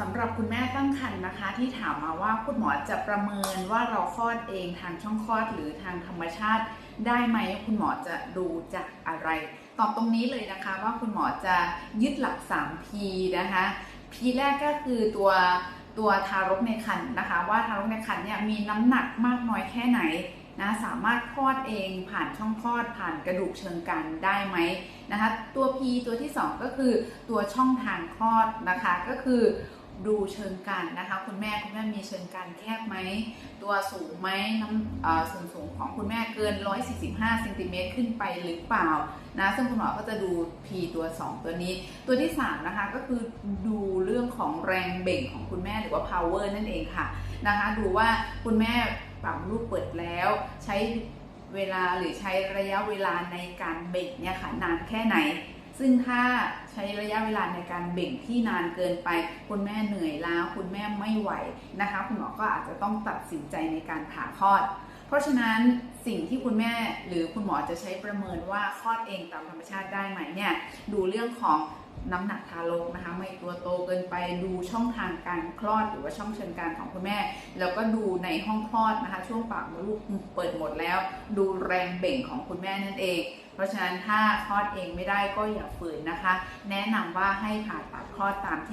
สำหรับคุณแม่ตั้งครรภ์นะคะ ที่ถามมาว่าคุณหมอจะประเมินว่าเราคลอดเองทางช่องคลอดหรือทางธรรมชาติ ได้ไหมคุณหมอจะดูจากอะไร ตอบตรงนี้เลยนะคะว่าคุณหมอจะยึดหลัก 3P นะคะ P แรกก็คือตัวตัวทารกในครรภ์นะคะ ว่าทารกในครรภ์เนี่ยมีน้ำหนักมากน้อยแค่ไหนนะสามารถคลอดเองผ่านช่องคลอดผ่านกระดูกเชิงกรานได้ไหมนะคะตัว P ตัวที่ 2 ก็คือตัวช่องทางคลอดนะคะก็คือ ดูเชิงกรานนะคะ คุณแม่คุณแม่มีเชิงกรานแคบไหม ตัวสูงไหมน้ำส่วนสูงของคุณแม่เกิน 145เซนติเมตรขึ้นไปหรือเปล่านะซึ่งคุณหมอก็จะดู P ตัว 2 ตัวนี้ ตัวที่ 3 นะคะก็คือดูเรื่องของแรงเบ่งของคุณแม่หรือว่า power นั่นเองค่ะนะคะ ดูว่าคุณแม่ปั๊มลูกเปิดแล้วใช้เวลาหรือใช้ระยะเวลาในการเบ่งเนี่ยค่ะนานแค่ไหน ซึ่งถ้าใช้ระยะเวลาในการเบ่งที่นานเกินไป คุณแม่เหนื่อยล้าคุณแม่ไม่ไหวนะคะ คุณหมอก็อาจจะต้องตัดสินใจในการผ่าคลอด เพราะฉะนั้นสิ่งที่คุณแม่หรือคุณหมอจะใช้ประเมินว่าคลอดเองตามธรรมชาติได้ไหมเนี่ยดูเรื่องของน้ำหนักทารกนะคะไม่ตัวโตเกินไปดูช่องทางการคลอดหรือว่าช่องเชิงกานของคุณแม่ แล้วก็ดูในห้องคลอดนะคะ ช่วงปากมดลูกเปิดหมดแล้ว ดูแรงเบ่งของคุณแม่นั่นเอง เพราะฉะนั้นถ้าคลอดเองไม่ได้ก็อย่าฝืนนะคะ แนะนำว่าให้ผ่าตัดคลอดตามที่